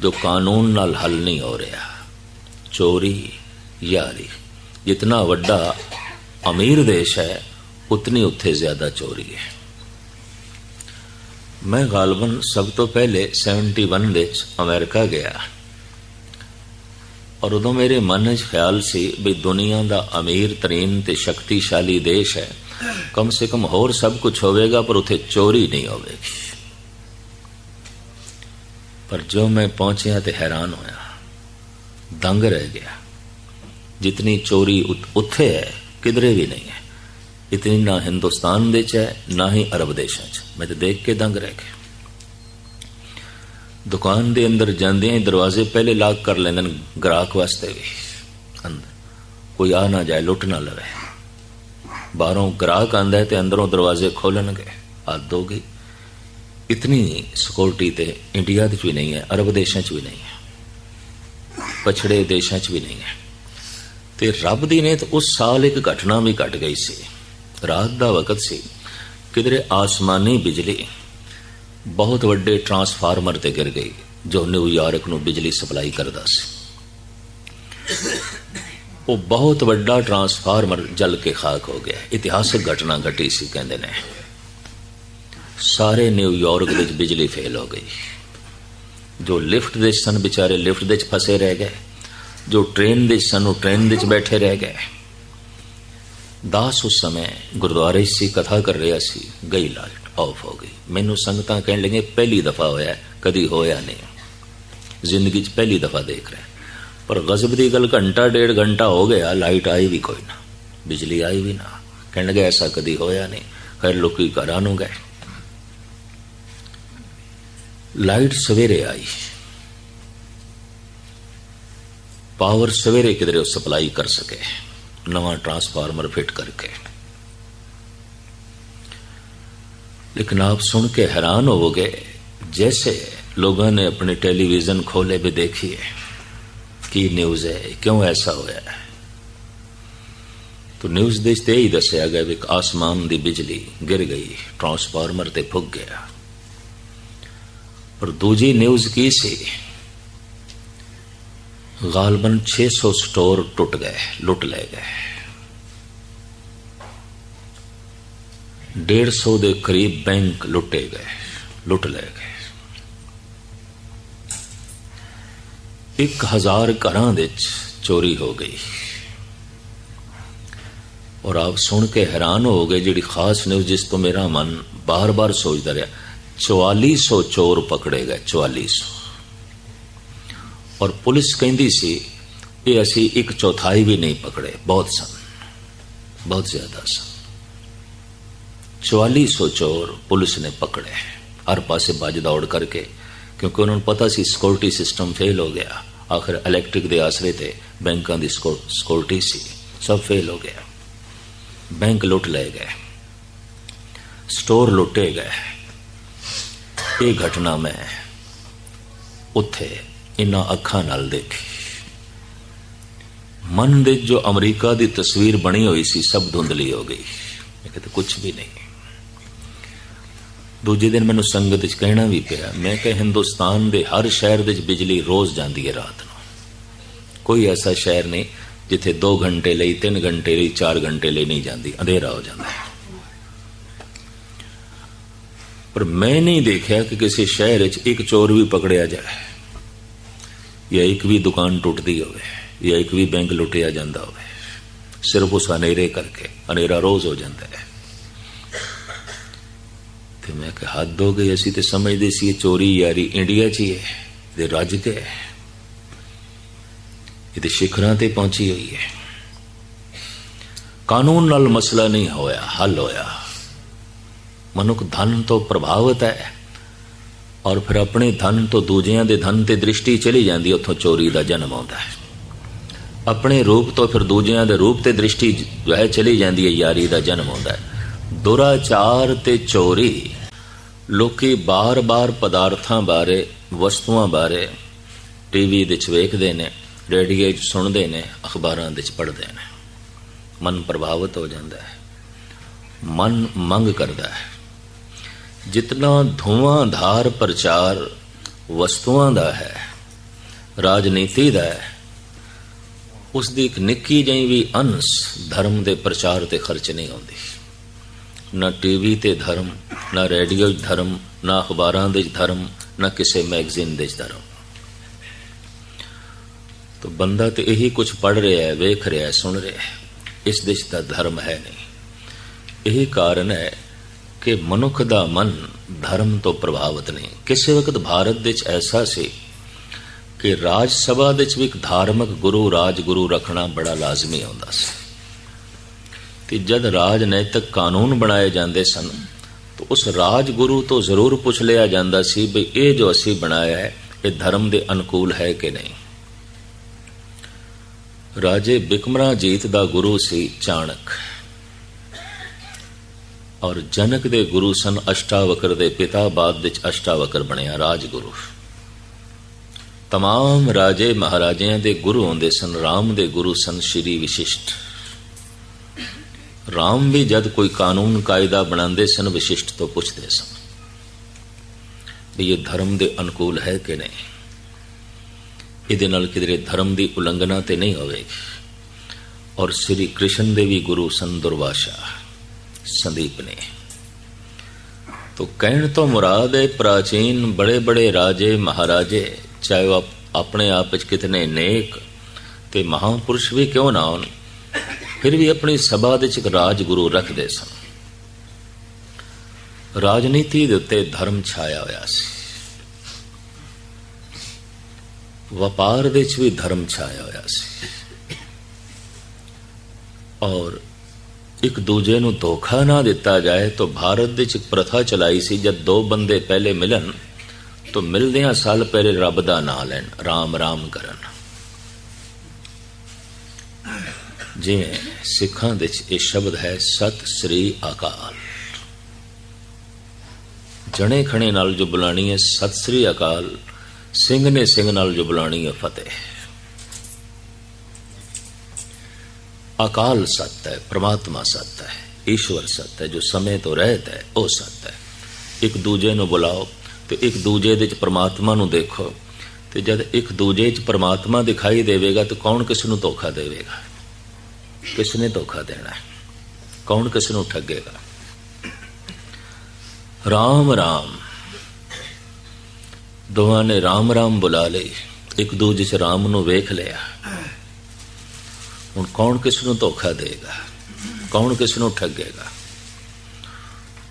ਜੋ ਕਾਨੂੰਨ ਨਾਲ ਹੱਲ ਨਹੀਂ ਹੋ ਰਿਹਾ। ਚੋਰੀ, ਯਾਰੀ, ਜਿਤਨਾ ਵੱਡਾ ਅਮੀਰ ਦੇਸ਼ ਹੈ, ਉਤਨੀ ਉੱਥੇ ਜ਼ਿਆਦਾ ਚੋਰੀ ਹੈ। ਮੈਂ ਗਾਲਬਨ ਸਭ ਤੋਂ ਪਹਿਲੇ 71 ਦੇ ਵਿੱਚ ਅਮਰੀਕਾ ਗਿਆ। ਔਰ ਉਦੋਂ ਮੇਰੇ ਮਨ 'ਚ ਖਿਆਲ ਸੀ ਵੀ ਦੁਨੀਆ ਦਾ ਅਮੀਰ, ਤਰੀਨ ਤੇ ਸ਼ਕਤੀਸ਼ਾਲੀ ਦੇਸ਼ ਹੈ। ਕਮ ਸੇ ਕਮ ਹੋਰ ਸਭ ਕੁਝ ਹੋਵੇਗਾ, ਪਰ ਉੱਥੇ ਚੋਰੀ ਨਹੀਂ ਹੋਵੇਗੀ। ਪਰ ਜੋ ਮੈਂ ਪਹੁੰਚਿਆ ਤੇ ਹੈਰਾਨ ਹੋਇਆ। ਦੰਗ ਰਹਿ ਗਿਆ। ਜਿਤਨੀ ਚੋਰੀ ਉੱਥੇ ਹੈ, ਕਿਧਰੇ ਵੀ ਨਹੀਂ ਹੈ। ਇਤਨੀ ਨਾ ਹਿੰਦੁਸਤਾਨ ਦੇ ਚ ਹੈ, ਨਾ ਹੀ ਅਰਬ ਦੇਸ਼ਾਂ ਚ। ਮੈਂ ਤੇ ਦੇਖ ਕੇ ਦੰਗ ਰਹਿ ਗਿਆ। ਦੁਕਾਨ ਦੇ ਅੰਦਰ ਜਾਂਦੇ ਹੀ ਦਰਵਾਜ਼ੇ ਪਹਿਲੇ ਲਾਕ ਕਰ ਲੈਂਦੇ ਨੇ ਗ੍ਰਾਹਕ ਵਾਸਤੇ ਵੀ। ਅੰਦਰ ਕੋਈ ਆ ਨਾ ਜਾਏ, ਲੁੱਟ ਨਾ ਲਵੇ। ਬਾਹਰੋਂ ਗ੍ਰਾਹਕ ਆਂਦਾ ਹੈ ਤੇ ਅੰਦਰੋਂ ਦਰਵਾਜ਼ੇ ਖੋਲਣਗੇ। ਹੱਦ ਹੋ ਗਈ ਇਤਨੀ ਸਿਕਿਉਰਿਟੀ ਤੇ ਇੰਡੀਆ ਵਿੱਚ ਵੀ ਨਹੀਂ ਹੈ, ਅਰਬ ਦੇਸ਼ਾਂ 'ਚ ਵੀ ਨਹੀਂ ਹੈ। ਪਛੜੇ ਦੇਸ਼ਾਂ 'ਚ ਵੀ ਨਹੀਂ ਹੈ। ਤੇ ਰੱਬ ਦੀ ਨੇ ਤਾਂ ਉਸ ਸਾਲ ਇੱਕ ਘਟਨਾ ਵੀ ਘਟ ਗਈ ਸੀ। ਰਾਤ ਦਾ ਵਕਤ ਸੀ। ਕਿਧਰੇ ਆਸਮਾਨੀ ਬਿਜਲੀ ਬਹੁਤ ਵੱਡੇ ਟਰਾਂਸਫਾਰਮਰ ਤੇ ਗਿਰ ਗਈ, ਜੋ ਨਿਊਯਾਰਕ ਨੂੰ ਬਿਜਲੀ ਸਪਲਾਈ ਕਰਦਾ ਸੀ। ਉਹ ਬਹੁਤ ਵੱਡਾ ਟਰਾਂਸਫਾਰਮਰ ਜਲ ਕੇ ਖਾਕ ਹੋ ਗਿਆ। ਇਤਿਹਾਸਕ ਘਟਨਾ ਘਟੀ ਸੀ, ਕਹਿੰਦੇ ਨੇ। ਸਾਰੇ ਨਿਊਯਾਰਕ ਵਿੱਚ ਬਿਜਲੀ ਫੇਲ ਹੋ ਗਈ। ਜੋ ਲਿਫਟ ਦੇ ਸਨ, ਵਿਚਾਰੇ ਲਿਫਟ ਦੇ ਵਿੱਚ ਫਸੇ ਰਹਿ ਗਏ। ਜੋ ਟ੍ਰੇਨ ਦੇ ਸਨ, ਉਹ ਟ੍ਰੇਨ ਦੇ ਵਿੱਚ ਬੈਠੇ ਰਹਿ ਗਏ। ਦਾਸ ਉਸ ਸਮੇਂ ਗੁਰਦੁਆਰੇ ਸੀ, ਕਥਾ ਕਰ ਰਿਹਾ ਸੀ, ਗਈ ਲਾਲ। ਆਫ ਹੋ ਗਈ ਮੈਨੂੰ ਸੰਗਤਾਂ ਕਹਿਣ ਲੱਗੇ ਪਹਿਲੀ ਦਫਾ ਹੋਇਆ ਹੈ, ਕਦੀ ਹੋਇਆ ਨਹੀਂ ਜ਼ਿੰਦਗੀ 'ਚ ਪਹਿਲੀ ਦਫਾ ਦੇਖ ਰਿਹਾ ਪਰ ਗਜ਼ਬ ਦੀ ਗੱਲ ਘੰਟਾ ਡੇਢ ਘੰਟਾ ਹੋ ਗਿਆ ਲਾਈਟ ਆਈ ਵੀ ਕੋਈ ਨਾ ਬਿਜਲੀ ਆਈ ਵੀ ਨਾ ਕਹਿਣ ਲੱਗੇ ਐਸਾ ਕਦੀ ਹੋਇਆ ਨਹੀਂ ਖੈਰ ਲੋਕੀ ਘਰਾਂ ਨੂੰ ਗਏ ਲਾਈਟ ਸਵੇਰੇ ਆਈ ਪਾਵਰ ਸਵੇਰੇ ਕਿਧਰੇ ਉਹ ਸਪਲਾਈ ਕਰ ਸਕੇ ਨਵਾਂ ਟਰਾਂਸਫਾਰਮਰ ਫਿੱਟ ਕਰਕੇ लेकिन आप सुन के हैरान होगे जैसे लोगों ने अपने टेलीविजन खोले भी देखिए की न्यूज है क्यों ऐसा होया है तो न्यूज ਦੇ ਤੇ ਹੀ ਦੱਸਿਆ ਗਿਆ ਵੀ ਇੱਕ ਆਸਮਾਨ ਦੀ ਬਿਜਲੀ ਗਿਰ ਗਈ ਟਰਾਂਸਫਾਰਮਰ ਤੇ ਫੁੱਕ ਗਿਆ ਪਰ ਦੂਜੀ ਨਿਊਜ਼ ਕੀ ਸੀ ਗਾਲਬਨ 600 ਸਟੋਰ ਟੁੱਟ ਗਏ ਲੁੱਟ ਲਏ ਗਏ 150 ਦੇ ਕਰੀਬ ਬੈਂਕ ਲੁੱਟੇ ਗਏ ਲੁੱਟ ਲਏ ਗਏ 1000 ਘਰਾਂ ਦੇ ਵਿੱਚ ਚੋਰੀ ਹੋ ਗਈ ਔਰ ਆਪ ਸੁਣ ਕੇ ਹੈਰਾਨ ਹੋਗੇ ਜਿਹੜੀ ਖਾਸ ਨਿਊਜ਼ ਜਿਸ ਤੋਂ ਮੇਰਾ ਮਨ ਬਾਰ-ਬਾਰ ਸੋਚਦਾ ਰਿਹਾ 4400 ਚੋਰ ਪਕੜੇ ਗਏ 4400 ਔਰ ਪੁਲਿਸ ਕਹਿੰਦੀ ਸੀ ਇਹ ਅਸੀਂ ਇੱਕ ਚੌਥਾਈ ਵੀ ਨਹੀਂ ਪਕੜੇ ਬਹੁਤ ਸਨ ਬਹੁਤ ਜ਼ਿਆਦਾ ਸਨ 4400 ਚੋਰ ਪੁਲਿਸ ਨੇ ਪਕੜੇ ਹਰ ਪਾਸੇ ਭੱਜ ਦੌੜ ਕਰਕੇ ਕਿਉਂਕਿ ਉਹਨਾਂ ਨੂੰ ਪਤਾ ਸੀ ਸਿਕਿਉਰਿਟੀ ਸਿਸਟਮ ਫੇਲ ਹੋ ਗਿਆ ਆਖਰ ਇਲੈਕਟ੍ਰਿਕ ਦੇ ਆਸਰੇ ਤੇ ਬੈਂਕਾਂ ਦੀ ਸਿਕਿਉਰਿਟੀ ਸੀ ਸਭ ਫੇਲ ਹੋ ਗਿਆ ਬੈਂਕ ਲੁੱਟ ਲਏ ਗਏ ਸਟੋਰ ਲੁੱਟੇ ਗਏ ਇਹ ਘਟਨਾ ਮੈਂ ਉੱਥੇ ਇਨਾਂ ਅੱਖਾਂ ਨਾਲ ਦੇਖੀ ਮਨ ਦੇ ਜੋ ਅਮਰੀਕਾ ਦੀ ਤਸਵੀਰ ਬਣੀ ਹੋਈ ਸੀ ਸਭ ਧੁੰਦਲੀ ਹੋ ਗਈ ਮੈਂ ਕਿਹਾ ਕੁਝ ਵੀ ਨਹੀਂ ਦੂਜੇ ਦਿਨ ਮੈਨੂੰ ਸੰਗਤ 'ਚ ਕਹਿਣਾ ਵੀ ਪਿਆ, ਮੈਂ ਕਿ ਹਿੰਦੁਸਤਾਨ ਦੇ ਹਰ ਸ਼ਹਿਰ ਵਿੱਚ ਬਿਜਲੀ ਰੋਜ਼ ਜਾਂਦੀ ਹੈ ਰਾਤ ਨੂੰ। ਕੋਈ ਐਸਾ ਸ਼ਹਿਰ ਨਹੀਂ ਜਿੱਥੇ 2 ਘੰਟੇ ਲਈ 3 ਘੰਟੇ ਲਈ 4 ਘੰਟੇ ਲਈ ਨਹੀਂ ਜਾਂਦੀ, ਅੰਧੇਰਾ ਹੋ ਜਾਂਦਾ ਪਰ ਮੈਂ ਨਹੀਂ ਦੇਖਿਆ ਕਿ ਕਿਸੇ ਸ਼ਹਿਰ ਵਿੱਚ ਇੱਕ ਚੋਰ ਵੀ ਪਕੜਿਆ ਜਾਏ। ਜਾਂ ਇੱਕ ਵੀ ਦੁਕਾਨ ਟੁੱਟਦੀ ਹੋਵੇ, ਜਾਂ ਇੱਕ ਵੀ ਬੈਂਕ ਲੁੱਟਿਆ ਜਾਂਦਾ ਹੋਵੇ। ਸਿਰਫ ਉਸ ਹਨੇਰੇ ਕਰਕੇ, ਹਨੇਰਾ ਰੋਜ਼ ਹੋ ਜਾਂਦਾ ਹੈ। ਤੇ ਮੈਂ ਕਿ ਹੱਦ ਹੋ ਗਈ ਅਸੀਂ ਤੇ ਸਮਝਦੇ ਸੀ ਚੋਰੀ ਯਾਰੀ ਇੰਡੀਆ 'ਚ ਹੀ ਹੈ ਤੇ ਰੱਜ ਕੇ ਹੈ ਇਹ ਤੇ ਸਿਖਰਾਂ ਤੇ ਪਹੁੰਚੀ ਹੋਈ ਹੈ ਕਾਨੂੰਨ ਨਾਲ ਮਸਲਾ ਨਹੀਂ ਹੋਇਆ ਹੱਲ ਹੋਇਆ ਮਨੁੱਖ ਧਨ ਤੋਂ ਪ੍ਰਭਾਵਿਤ ਹੈ ਔਰ ਫਿਰ ਆਪਣੇ ਧਨ ਤੋਂ ਦੂਜਿਆਂ ਦੇ ਧਨ ਤੇ ਦ੍ਰਿਸ਼ਟੀ ਚਲੀ ਜਾਂਦੀ ਉੱਥੋਂ ਚੋਰੀ ਦਾ ਜਨਮ ਆਉਂਦਾ ਹੈ ਆਪਣੇ ਰੂਪ ਤੋਂ ਫਿਰ ਦੂਜਿਆਂ ਦੇ ਰੂਪ ਤੇ ਦ੍ਰਿਸ਼ਟੀ ਜੋ ਹੈ ਚਲੀ ਜਾਂਦੀ ਹੈ ਯਾਰੀ ਦਾ ਜਨਮ ਆਉਂਦਾ ਹੈ ਦੁਰਾਚਾਰ ਤੇ ਚੋਰੀ ਲੋਕੀ ਬਾਰ-ਬਾਰ ਪਦਾਰਥਾਂ ਬਾਰੇ, ਵਸਤੂਆਂ ਬਾਰੇ ਟੀਵੀ ਵਿੱਚ ਵੇਖਦੇ ਨੇ, ਰੇਡੀਓ 'ਚ ਸੁਣਦੇ ਨੇ, ਅਖਬਾਰਾਂ ਦੇ ਵਿੱਚ ਪੜ੍ਹਦੇ ਨੇ। ਮਨ ਪ੍ਰਭਾਵਿਤ ਹੋ ਜਾਂਦਾ ਹੈ। ਮਨ ਮੰਗ ਕਰਦਾ ਹੈ। ਜਿਤਨਾ ਧੂਆਂਧਾਰ ਪ੍ਰਚਾਰ ਵਸਤੂਆਂ ਦਾ ਹੈ, ਰਾਜਨੀਤੀ ਦਾ ਹੈ ਉਸ ਦੀ ਇੱਕ ਨਿੱਕੀ ਜਿਹੀ ਵੀ ਅੰਸ਼ ਧਰਮ ਦੇ ਪ੍ਰਚਾਰ ਤੇ ਖਰਚ ਨਹੀਂ ਆਉਂਦੀ। ਨਾ ਟੀਵੀ ਤੇ ਧਰਮ, ਨਾ ਰੇਡੀਓ 'ਚ ਧਰਮ, ਨਾ ਅਖਬਾਰਾਂ ਦੇ 'ਚ ਧਰਮ, ਨਾ ਕਿਸੇ ਮੈਗਜ਼ੀਨ ਦੇ 'ਚ ਧਰਮ। ਤਾਂ ਬੰਦਾ ਤੇ ਇਹੀ ਕੁਝ ਪੜ ਰਿਹਾ ਹੈ, ਵੇਖ ਰਿਹਾ ਹੈ, ਸੁਣ ਰਿਹਾ ਹੈ। ਇਸ ਦੇਸ਼ ਦਾ ਧਰਮ ਹੈ ਨਹੀਂ। ਇਹੀ ਕਾਰਨ ਹੈ ਕਿ ਮਨੁੱਖ ਦਾ ਮਨ ਧਰਮ ਤੋਂ ਪ੍ਰਭਾਵਿਤ ਨਹੀਂ। ਕਿਸੇ ਵਕਤ ਭਾਰਤ ਵਿੱਚ ਐਸਾ ਸੀ ਕਿ ਰਾਜ ਸਭਾ ਦੇ ਵਿੱਚ ਵੀ ਇੱਕ ਧਾਰਮਿਕ ਗੁਰੂ, ਰਾਜਗੁਰੂ ਰੱਖਣਾ ਬੜਾ ਲਾਜ਼ਮੀ ਆਉਂਦਾ ਸੀ। ਤੇ ਜਦ ਰਾਜਨੀਤਿਕ ਕਾਨੂੰਨ ਬਣਾਏ ਜਾਂਦੇ ਸਨ ਤਾਂ ਉਸ ਰਾਜਗੁਰੂ ਤੋਂ ਜ਼ਰੂਰ ਪੁੱਛ ਲਿਆ ਜਾਂਦਾ ਸੀ ਵੀ ਇਹ ਜੋ ਅਸੀਂ ਬਣਾਇਆ ਹੈ ਇਹ ਧਰਮ ਦੇ ਅਨੁਕੂਲ ਹੈ ਕਿ ਨਹੀਂ ਰਾਜੇ ਬਿਕਮਰਾਜੀਤ ਦਾ ਗੁਰੂ ਸੀ ਚਾਣਕ ਔਰ ਜਨਕ ਦੇ ਗੁਰੂ ਸਨ ਅਸ਼ਟਾਵਕਰ ਦੇ ਪਿਤਾ ਬਾਅਦ ਵਿੱਚ ਅਸ਼ਟਾਵਕਰ ਬਣਿਆ ਰਾਜਗੁਰੂ तमाम ਰਾਜੇ ਮਹਾਰਾਜਿਆਂ ਦੇ ਗੁਰੂ ਹੁੰਦੇ ਸਨ RAM ਦੇ ਗੁਰੂ ਸਨ ਸ਼੍ਰੀ ਵਿਸ਼ਿਸ਼ਟ ਰਾਮ ਵੀ ਜਦ ਕੋਈ ਕਾਨੂੰਨ ਕਾਇਦਾ ਬਣਾਉਂਦੇ ਸਨ, ਵਿਸ਼ਿਸ਼ਟ ਤੋਂ ਪੁੱਛਦੇ ਸਨ ਵੀ ਇਹ ਧਰਮ ਦੇ ਅਨੁਕੂਲ ਹੈ ਕਿ ਨਹੀਂ? ਇਹਦੇ ਨਾਲ ਕਿਧਰੇ ਧਰਮ ਦੀ ਉਲੰਘਣਾ ਤੇ ਨਹੀਂ ਹੋਵੇਗੀ। ਔਰ ਸ੍ਰੀ ਕ੍ਰਿਸ਼ਨ ਦੇ ਵੀ ਗੁਰੂ ਸਨ ਦੁਰਵਾਸ਼ਾ ਸੰਦੀਪ ਨੇ। तो ਕਹਿਣ ਤੋਂ ਮੁਰਾਦ ਹੈ, ਪ੍ਰਾਚੀਨ ਬੜੇ ਬੜੇ ਰਾਜੇ, ਮਹਾਰਾਜੇ, ਚਾਹੇ ਉਹ ਆਪਣੇ ਆਪ ਵਿੱਚ ਕਿਤਨੇ ਨੇਕ ਤੇ ਮਹਾਪੁਰਸ਼ ਵੀ ਕਿਉਂ ਨਾ ਹੋਣ? ਫਿਰ ਵੀ ਆਪਣੀ ਸਭਾ ਦੇ ਵਿੱਚ ਇੱਕ ਰਾਜਗੁਰੂ ਰੱਖਦੇ ਸਨ। ਰਾਜਨੀਤੀ ਦੇ ਉੱਤੇ ਧਰਮ ਛਾਇਆ ਹੋਇਆ ਸੀ। ਵਪਾਰ ਦੇ ਵਿੱਚ ਵੀ ਧਰਮ ਛਾਇਆ ਹੋਇਆ ਸੀ। ਔਰ ਇੱਕ ਦੂਜੇ ਨੂੰ ਧੋਖਾ ਨਾ ਦਿੱਤਾ ਜਾਏ ਤਾਂ ਭਾਰਤ ਦੇ ਵਿੱਚ ਇੱਕ ਪ੍ਰਥਾ ਚਲਾਈ ਸੀ, ਜਦ ਦੋ ਬੰਦੇ ਪਹਿਲੇ ਮਿਲਣ ਤਾਂ ਮਿਲਦਿਆਂ ਸਾਲ ਪਹਿਲੇ ਰੱਬ ਦਾ ਨਾਮ ਲੈਣ, ਰਾਮ ਰਾਮ ਕਰਨ। ਜਿਵੇਂ ਸਿੱਖਾਂ ਦੇ ਵਿੱਚ ਇਹ ਸ਼ਬਦ ਹੈ, ਸਤ ਸ੍ਰੀ ਅਕਾਲ। ਜਣੇ ਖਣੇ ਨਾਲ ਜੋ ਬੁਲਾਣੀ ਹੈ, ਸਤ ਸ੍ਰੀ ਅਕਾਲ ਸਿੰਘ ਨੇ ਸਿੰਘ ਨਾਲ ਜੋ ਬੁਲਾਣੀ ਹੈ, ਫਤਿਹ। ਅਕਾਲ ਸਤ ਹੈ, ਪ੍ਰਮਾਤਮਾ ਸਤ ਹੈ, ਈਸ਼ਵਰ ਸਤ ਹੈ, ਜੋ ਸਮੇਂ ਤੋਂ ਰਹਿਤ ਹੈ, ਉਹ ਸਤ ਹੈ। ਇੱਕ ਦੂਜੇ ਨੂੰ ਬੁਲਾਓ ਤੇ ਇੱਕ ਦੂਜੇ ਦੇ ਵਿੱਚ ਪ੍ਰਮਾਤਮਾ ਨੂੰ ਦੇਖੋ ਤੇ ਜਦ ਇੱਕ ਦੂਜੇ 'ਚ ਪ੍ਰਮਾਤਮਾ ਦਿਖਾਈ ਦੇਵੇਗਾ ਤਾਂ ਕੌਣ ਕਿਸ ਨੂੰ ਧੋਖਾ ਦੇਵੇਗਾ? ਕਿਸ ਨੇ ਧੋਖਾ ਦੇਣਾ ਹੈ? ਕੌਣ ਕਿਸ ਨੂੰ ਠੱਗੇਗਾ? ਰਾਮ ਰਾਮ। ਦੋਵਾਂ ਨੇ ਰਾਮ ਰਾਮ ਬੁਲਾ ਲਈ। ਇੱਕ ਦੂਜੇ 'ਚ ਰਾਮ ਨੂੰ ਵੇਖ ਲਿਆ। ਹੁਣ ਕੌਣ ਕਿਸ ਨੂੰ ਧੋਖਾ ਦੇਗਾ? ਕੌਣ ਕਿਸ ਨੂੰ ਠੱਗੇਗਾ?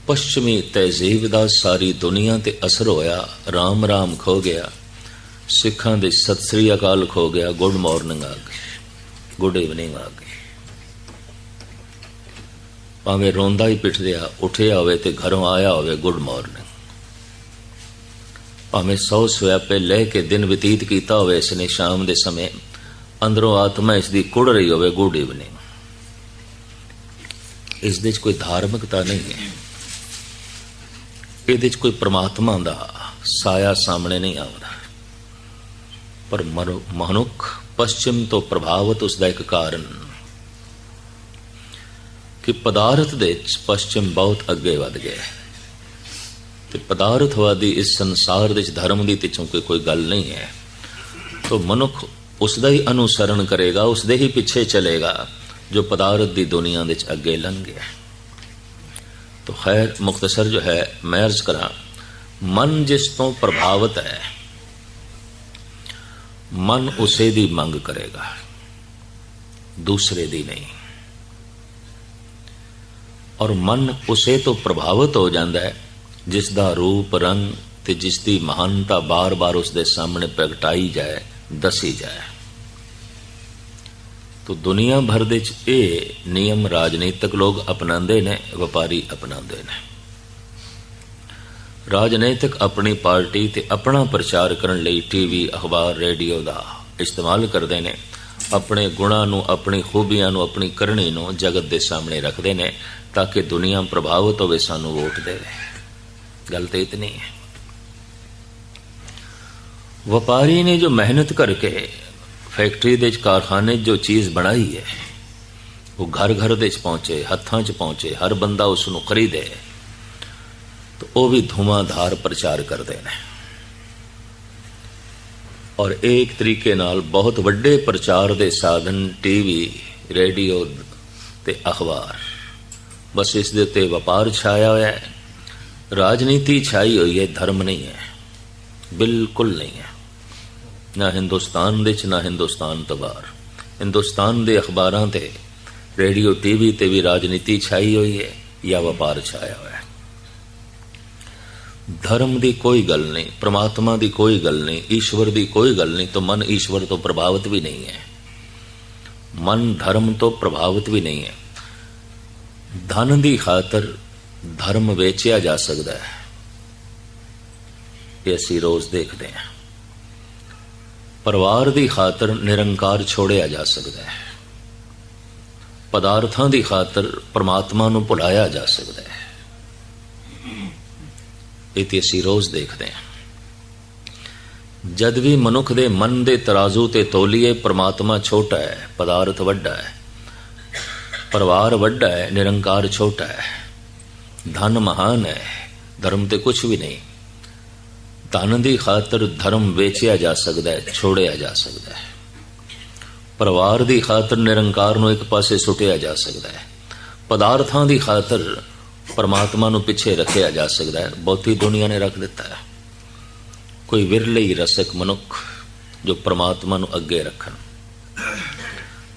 ਪੱਛਮੀ ਤਹਿਜ਼ੀਬ ਦਾ ਸਾਰੀ ਦੁਨੀਆ ਤੇ ਅਸਰ ਹੋਇਆ। ਰਾਮ ਰਾਮ ਖੋ ਗਿਆ। ਸਿੱਖਾਂ ਦੇ ਸਤਿ ਸ੍ਰੀ ਅਕਾਲ ਖੋ ਗਿਆ। ਗੁੱਡ ਮਾਰਨਿੰਗ ਆ ਗਈ ਗੁੱਡ ਇਵਨਿੰਗ ਆ ਗਈ ਭਾਵੇਂ ਰੋਂਦਾ ਹੀ ਪਿੱਟਦਿਆ ਉੱਠਿਆ ਹੋਵੇ ਤੇ ਘਰੋਂ ਆਇਆ ਹੋਵੇ ਗੁੱਡ ਮਾਰਨਿੰਗ। ਭਾਵੇਂ ਸੌ ਸਵੈਪੇ ਲੈ ਕੇ ਦਿਨ ਬਤੀਤ ਕੀਤਾ ਹੋਵੇ ਇਸ ਨੇ ਸ਼ਾਮ ਦੇ ਸਮੇਂ ਅੰਦਰੋਂ ਆਤਮਾ ਇਸ ਦੀ ਕੁੜ ਰਹੀ ਹੋਵੇ, ਗੁੱਡ ਇਵਨਿੰਗ ਇਸ ਦੇ ਵਿੱਚ ਕੋਈ ਧਾਰਮਿਕਤਾ ਨਹੀਂ ਹੈ। ਇਹਦੇ ਵਿੱਚ ਕੋਈ ਪ੍ਰਮਾਤਮਾ ਦਾ ਸਾਇਆ ਸਾਹਮਣੇ ਨਹੀਂ ਆਉਂਦਾ। ਪਰ ਮਨੁ- ਮਨੁੱਖ ਪશ્ਚਿਮ ਤੋਂ ਪ੍ਰਭਾਵਿਤ ਉਸ ਦਾ ਇੱਕ ਕਾਰਨ ਕਿ ਪਦਾਰਥ ਦੇ ਵਿੱਚ ਪਸ਼ਚਿਮ ਬਹੁਤ ਅੱਗੇ ਵੱਧ ਗਿਆ ਹੈ ਤੇ ਪਦਾਰਥਵਾਦੀ ਇਸ ਸੰਸਾਰ ਦੇ ਵਿੱਚ ਧਰਮ ਦੀ ਤੇ ਚੁੰਕੇ ਕੋਈ ਗੱਲ ਨਹੀਂ ਹੈ। ਤੋ ਮਨੁੱਖ ਉਸ ਦਾ ਹੀ ਅਨੁਸਰਣ ਕਰੇਗਾ ਉਸ ਦੇ ਹੀ ਪਿੱਛੇ ਚਲੇਗਾ, ਜੋ ਪਦਾਰਥ ਦੀ ਦੁਨੀਆ ਦੇ ਵਿੱਚ ਅੱਗੇ ਲੰਘ ਗਿਆ। ਤੋ ਖੈਰ ਮੁਖਤਸਰ ਜੋ ਹੈ, ਮੈਂ ਅਰਜ਼ ਕਰਾਂ, ਮਨ ਜਿਸ ਤੋਂ ਪ੍ਰਭਾਵਿਤ ਹੈ, ਮਨ ਉਸੇ ਦੀ ਮੰਗ ਕਰੇਗਾ, ਦੂਸਰੇ ਦੀ ਨਹੀਂ। ਔਰ ਮਨ ਉਸੇ ਤੋਂ ਪ੍ਰਭਾਵਿਤ ਹੋ ਜਾਂਦਾ ਹੈ, ਜਿਸ ਦਾ ਰੂਪ, ਰੰਗ ਤੇ ਜਿਸ ਦੀ ਮਹਾਨਤਾ ਬਾਰ-ਬਾਰ ਉਸ ਦੇ ਸਾਹਮਣੇ ਪ੍ਰਗਟਾਈ ਜਾਏ, ਦੱਸੀ ਜਾਏ। ਤੋ ਦੁਨੀਆ ਭਰ ਦੇ ਚ ਇਹ ਨਿਯਮ ਰਾਜਨੀਤਿਕ ਲੋਕ ਅਪਣਾਉਂਦੇ ਨੇ, ਵਪਾਰੀ ਅਪਣਾਉਂਦੇ ਨੇ। ਰਾਜਨੀਤਿਕ ਆਪਣੀ ਪਾਰਟੀ ਤੇ ਆਪਣਾ ਪ੍ਰਚਾਰ ਕਰਨ ਲਈ ਟੀਵੀ, ਅਖਬਾਰ, ਰੇਡੀਓ ਦਾ ਇਸਤੇਮਾਲ ਕਰਦੇ ਨੇ। ਆਪਣੇ ਗੁਣਾਂ ਨੂੰ, ਆਪਣੀ ਖੂਬੀਆਂ ਨੂੰ, ਆਪਣੀ ਕਰਨੀ ਨੂੰ ਜਗਤ ਦੇ ਸਾਹਮਣੇ ਰੱਖਦੇ ਨੇ ਤਾਂ ਕਿ ਦੁਨੀਆ ਪ੍ਰਭਾਵਿਤ ਹੋਵੇ, ਸਾਨੂੰ ਵੋਟ ਦੇਵੇ। ਗੱਲ ਤੇ ਇਤਨੀ ਹੈ। ਵਪਾਰੀ ਨੇ ਜੋ ਮਿਹਨਤ ਕਰਕੇ ਫੈਕਟਰੀ ਦੇ ਕਾਰਖਾਨੇ 'ਚ ਜੋ ਚੀਜ਼ ਬਣਾਈ ਹੈ, ਉਹ ਘਰ ਘਰ ਦੇ 'ਚ ਪਹੁੰਚੇ, ਹੱਥਾਂ 'ਚ ਪਹੁੰਚੇ, ਹਰ ਬੰਦਾ ਉਸ ਨੂੰ ਖਰੀਦੇ, ਤਾਂ ਉਹ ਵੀ ਧੂਮਾਧਾਰ ਪ੍ਰਚਾਰ ਕਰਦੇ ਨੇ। ਔਰ ਇਹ ਇੱਕ ਤਰੀਕੇ ਨਾਲ ਬਹੁਤ ਵੱਡੇ ਪ੍ਰਚਾਰ ਦੇ ਸਾਧਨ ਟੀਵੀ, ਰੇਡੀਓ ਤੇ ਅਖਬਾਰ। ਬਸ ਇਸ ਦੇ ਉੱਤੇ ਵਪਾਰ ਛਾਇਆ ਹੋਇਆ ਹੈ। ਰਾਜਨੀਤੀ ਛਾਈ ਹੋਈ ਹੈ, ਧਰਮ ਨਹੀਂ ਹੈ। ਬਿਲਕੁਲ ਨਹੀਂ ਹੈ। ਨਾ ਹਿੰਦੁਸਤਾਨ ਦੇ ਚ, ਨਾ ਹਿੰਦੁਸਤਾਨ ਤੋਂ ਬਾਹਰ। ਹਿੰਦੁਸਤਾਨ ਦੇ ਅਖਬਾਰਾਂ ਤੇ, ਰੇਡੀਓ, ਟੀਵੀ ਤੇ ਵੀ ਰਾਜਨੀਤੀ ਛਾਈ ਹੋਈ ਹੈ ਜਾਂ ਵਪਾਰ ਛਾਇਆ ਹੋਇਆ ਹੈ ਧਰਮ ਦੀ ਕੋਈ ਗੱਲ ਨਹੀਂ, ਪ੍ਰਮਾਤਮਾ ਦੀ ਕੋਈ ਗੱਲ ਨਹੀਂ, ਈਸ਼ਵਰ ਦੀ ਕੋਈ ਗੱਲ ਨਹੀਂ ਤਾਂ ਮਨ ਈਸ਼ਵਰ ਤੋਂ ਪ੍ਰਭਾਵਿਤ ਵੀ ਨਹੀਂ ਹੈ। ਮਨ ਧਰਮ ਤੋਂ ਪ੍ਰਭਾਵਿਤ ਵੀ ਨਹੀਂ ਹੈ। ਧਨ ਦੀ ਖਾਤਰ ਧਰਮ ਵੇਚਿਆ ਜਾ ਸਕਦਾ ਹੈ। ਇਹ ਅਸੀਂ ਰੋਜ਼ ਦੇਖਦੇ ਹਾਂ। ਪਰਿਵਾਰ ਦੀ ਖਾਤਰ ਨਿਰੰਕਾਰ ਛੋੜਿਆ ਜਾ ਸਕਦਾ ਹੈ। ਪਦਾਰਥਾਂ ਦੀ ਖਾਤਰ ਪ੍ਰਮਾਤਮਾ ਨੂੰ ਭੁਲਾਇਆ ਜਾ ਸਕਦਾ ਹੈ। ਇਹ ਤੇ ਅਸੀਂ ਰੋਜ਼ ਦੇਖਦੇ ਹਾਂ। ਜਦ ਵੀ ਮਨੁੱਖ ਦੇ ਮਨ ਦੇ ਤਰਾਜ਼ੂ ਤੇ ਤੋਲੀਏ ਪ੍ਰਮਾਤਮਾ ਛੋਟਾ ਹੈ, ਪਦਾਰਥ ਵੱਡਾ ਹੈ, ਪਰਿਵਾਰ ਵੱਡਾ ਹੈ, ਨਿਰੰਕਾਰ ਛੋਟਾ ਹੈ, ਧਨ ਮਹਾਨ ਹੈ, ਧਰਮ ਤੇ ਕੁਝ ਵੀ ਨਹੀਂ। ਧਨ ਦੀ ਖਾਤਰ ਧਰਮ ਵੇਚਿਆ ਜਾ ਸਕਦਾ ਹੈ, ਛੋੜਿਆ ਜਾ ਸਕਦਾ ਹੈ। ਪਰਿਵਾਰ ਦੀ ਖਾਤਰ ਨਿਰੰਕਾਰ ਨੂੰ ਇੱਕ ਪਾਸੇ ਸੁੱਟਿਆ ਜਾ ਸਕਦਾ ਹੈ। ਪਦਾਰਥਾਂ ਦੀ ਖਾਤਰ ਪਰਮਾਤਮਾ ਨੂੰ ਪਿੱਛੇ ਰੱਖਿਆ ਜਾ ਸਕਦਾ ਹੈ। ਬਹੁਤੀ ਦੁਨੀਆ ਨੇ ਰੱਖ ਦਿੱਤਾ ਹੈ। ਕੋਈ ਵਿਰਲੇ ਹੀ ਰਸਕ ਮਨੁੱਖ ਜੋ ਪਰਮਾਤਮਾ ਨੂੰ ਅੱਗੇ ਰੱਖਣ,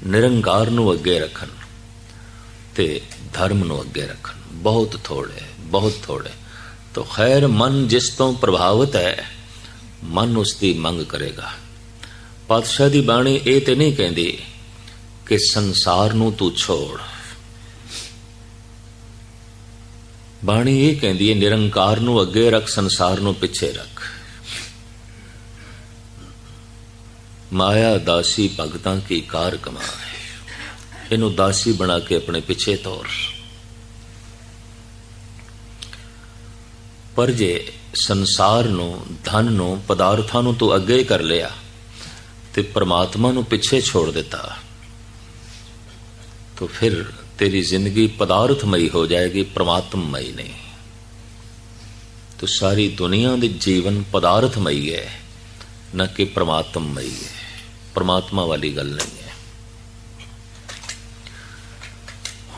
ਨਿਰੰਕਾਰ ਨੂੰ ਅੱਗੇ ਰੱਖਣ ਤੇ ਧਰਮ ਨੂੰ ਅੱਗੇ ਰੱਖਣ। ਬਹੁਤ ਥੋੜੇ ਬਹੁਤ ਥੋੜੇ ਤੋ ਖੈਰ, ਮਨ ਜਿਸ ਤੋਂ ਪ੍ਰਭਾਵਿਤ ਹੈ, ਮਨ ਉਸ ਦੀ ਮੰਗ ਕਰੇਗਾ। ਪਾਤਸ਼ਾਹ ਦੀ ਬਾਣੀ ਇਹ ਤੇ ਨਹੀਂ ਕਹਿੰਦੀ ਕਿ ਸੰਸਾਰ ਨੂੰ ਤੂੰ ਛੋੜ। ਬਾਣੀ ਇਹ ਕਹਿੰਦੀ ਹੈ, ਨਿਰੰਕਾਰ ਨੂੰ ਅੱਗੇ ਰੱਖ, ਸੰਸਾਰ ਨੂੰ ਪਿੱਛੇ ਰੱਖ। ਮਾਇਆ ਦਾਸੀ ਭਗਤਾਂ ਕੀ ਕਾਰ ਕਮਾ ਇਹਨੂੰ ਦਾਸੀ ਬਣਾ ਕੇ ਆਪਣੇ ਪਿੱਛੇ ਤੋਰ। ਪਰ ਜੇ ਸੰਸਾਰ ਨੂੰ, ਧਨ ਨੂੰ, ਪਦਾਰਥਾਂ ਨੂੰ ਤੂੰ ਅੱਗੇ ਕਰ ਲਿਆ, ਤੇ ਪਰਮਾਤਮਾ ਨੂੰ ਪਿੱਛੇ ਛੋੜ ਦਿੱਤਾ, ਤਾਂ ਫਿਰ तेरी जिंदगी पदार्थमयी हो जाएगी परमात्ममयी नहीं तो सारी दुनिया ਦੇ ਜੀਵਨ ਪਦਾਰਥਮਈ ਹੈ ਨਾ ਕਿ ਪ੍ਰਮਾਤਮਮਈ ਹੈ ਪਰਮਾਤਮਾ ਵਾਲੀ ਗੱਲ ਨਹੀਂ ਹੈ